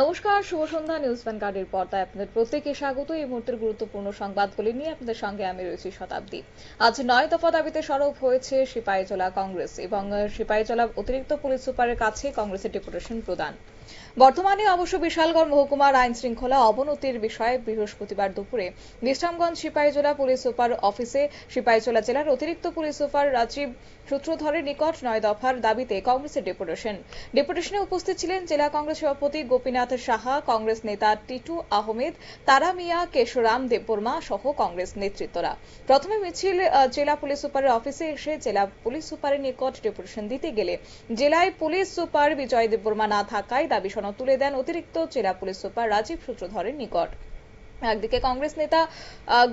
নমস্কার, শুভ সন্ধ্যা, নিউজ ভ্যানগার্ডের পর্দায় আপনাদের প্রত্যেকে স্বাগত। এই মুহূর্তের গুরুত্বপূর্ণ সংবাদগুলি নিয়ে আপনাদের সঙ্গে আমি রয়েছি শতাব্দী। আজ নয় দফা দাবিতে সরব হয়েছে সিপাহীজলা কংগ্রেস এবং সিপাহীজলা অতিরিক্ত পুলিশ সুপারের কাছে কংগ্রেসের ডেপুটেশন প্রদান। বর্তমানে অবশ্য বিশালগড় মহকুমার আইন শৃঙ্খলা অবনতির বিষয়ে বৃহস্পতিবার দুপুরে বিশ্রামগঞ্জ সিপাহীজলা পুলিশ সুপার অফিসে সিপাহীজলা জেলার অতিরিক্ত পুলিশ সুপার রাজীব সূত্রধরের নিকট নয় দফার দাবিতে কংগ্রেসের ডেপুটেশন। ডেপুটেশনে উপস্থিত ছিলেন জেলা কংগ্রেস সভাপতি গোপীনাথ সাহা, কংগ্রেস নেতা টিটু আহমেদ, তারা মিয়া, কেশরাম, দেববর্মা সহ কংগ্রেস নেতৃত্বরা। প্রথমে মিছিল জেলা পুলিশ সুপারের অফিসে এসে জেলা পুলিশ সুপারের নিকট ডেপুটেশন দিতে গেলে জেলায় পুলিশ সুপার বিজয় দেববর্মা না থাকায় দাবি সনদ তুলে দেন অতিরিক্ত জেলা পুলিশ সুপার রাজীব সূত্রধরের নিকট। একদিকে কংগ্রেস নেতা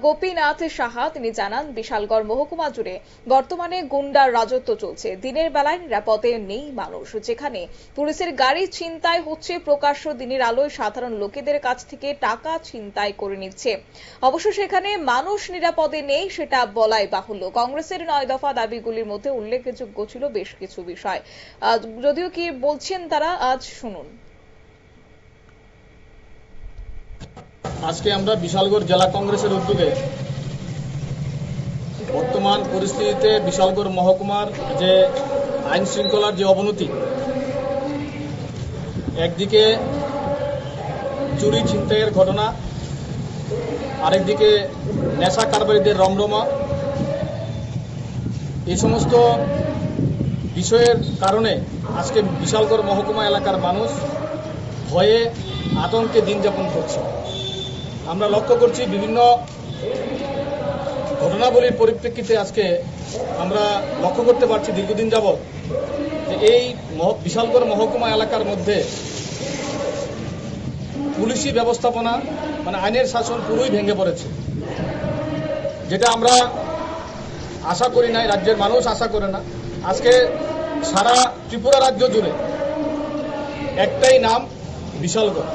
গোপীনাথ সাহা, তিনি জানান, বিশালগড় মহকুমা জুড়ে বর্তমানে গুন্ডার রাজত্ব চলছে। দিনের বেলায় নিরাপদে নেই মানুষ। যেখানে পুলিশের গাড়ি ছিনতাই হচ্ছে, প্রকাশ্য দিনের আলোয় সাধারণ লোকেদের কাছ থেকে টাকা ছিনতাই করে নিচ্ছে। অবশ্য সেখানে মানুষ নিরাপদে নেই সেটা বলাই বাহুল্য। কংগ্রেসের নয় দফা দাবিগুলির মধ্যে উল্লেখযোগ্য ছিল বেশ কিছু বিষয়। যদিও কি বলছেন তারা, আজ শুনুন। আজকে আমরা বিশালগড় জেলা কংগ্রেসের উদ্যোগে বর্তমান পরিস্থিতিতে বিশালগড় মহকুমার যে আইন শৃঙ্খলার যে অবনতি, একদিকে চুরি ছিনতাইয়ের ঘটনা, আরেকদিকে নেশা কারবারিদের রমরমা, এই সমস্ত বিষয়ের কারণে আজকে বিশালগড় মহকুমা এলাকার মানুষ ভয়ে আতঙ্কে দিন যাপন করছে। আমরা লক্ষ্য করছি বিভিন্ন ঘটনাবলীর পরিপ্রেক্ষিতে আজকে আমরা লক্ষ্য করতে পারছি দীর্ঘদিন যাবৎ যে এই বিশালগড় মহকুমা এলাকার মধ্যে পুলিশি ব্যবস্থাপনা মানে আইনের শাসন পুরোই ভেঙে পড়েছে। যেটা আমরা আশা করি নাই, রাজ্যের মানুষ আশা করে না। আজকে সারা ত্রিপুরা রাজ্য জুড়ে একটাই নাম, বিশালগড়।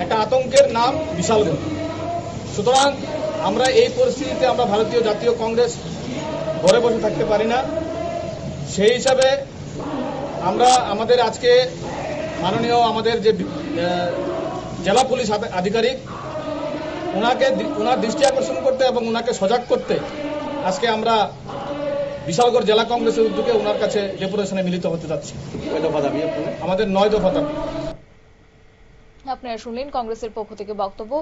একটা আতঙ্কের নাম বিশালগড় সুতরাং আমরা এই পরিস্থিতিতে আমরা ভারতীয় জাতীয় কংগ্রেস ঘরে বসে থাকতে পারি না। সেই হিসাবে আমরা আমাদের আজকে মাননীয় আমাদের যে জেলা পুলিশ আধি- আধিকারিক ওনাকে ওনার দৃষ্টি আকর্ষণ করতে এবং ওনাকে সজাগ করতে আজকে আমরা বিশালগড় জেলা কংগ্রেসের উদ্যোগে ওনার কাছে ডেপুটেশনে মিলিত হতে যাচ্ছি। আমাদের নয় দফা দাবি। আপনারা শুনলেন কংগ্রেসের পক্ষ থেকে বক্তব্য।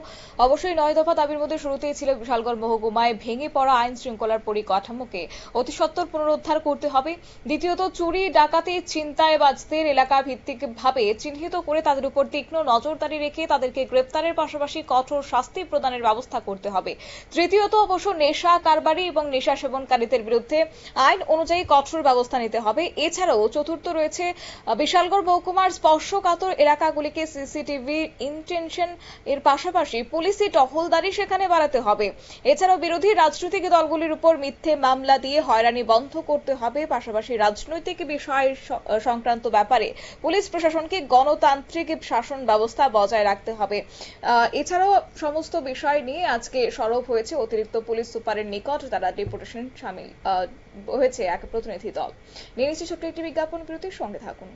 অবশ্যই নয় দফা দাবির মধ্যে শুরুতেই ছিল বিশালগড় মহকুমায় ভেঙে পড়া আইন শৃঙ্খলার পরিকাঠামোকে অতি সত্বর পুনরুদ্ধার করতে হবে। দ্বিতীয়ত, চুরি, ডাকাতি, ছিনতাই বাজদের এলাকা ভিত্তিক ভাবে চিহ্নিত করে তাদের উপর তীক্ষ্ণ নজরদারি রেখে তাদেরকে গ্রেপ্তারের পাশাপাশি কঠোর শাস্তি প্রদানের ব্যবস্থা করতে হবে। তৃতীয়ত, অবশ্য নেশা, কারবারি এবং নেশা সেবনকারীদের বিরুদ্ধে আইন অনুযায়ী কঠোর ব্যবস্থা নিতে হবে। এছাড়াও, চতুর্থ রয়েছে বিশালগড় মহকুমার স্পর্শকাতর এলাকাগুলিকে সিসিটিভি ইন্টেনশন এর পাশাপাশি পুলিশি টহলদারি সেখানে বাড়াতে হবে। এছাড়াও বিরোধী রাজনৈতিক দলগুলির উপর মিথ্যে মামলা দিয়ে হয়রানি বন্ধ করতে হবে। পাশাপাশি রাজনৈতিক বিষয় সংক্রান্ত ব্যাপারে পুলিশ প্রশাসনকে গণতান্ত্রিক শাসন ব্যবস্থা বজায় রাখতে হবে। এছাড়াও সমস্ত বিষয় নিয়ে আজকে সরব হয়েছে অতিরিক্ত পুলিশ সুপারের নিকট। তারা ডেপুটেশন সামিল হয়েছে এক প্রতিনিধি দল। নিয়ে নিচ্ছি একটি বিজ্ঞাপন বিরতির সঙ্গে থাকুন।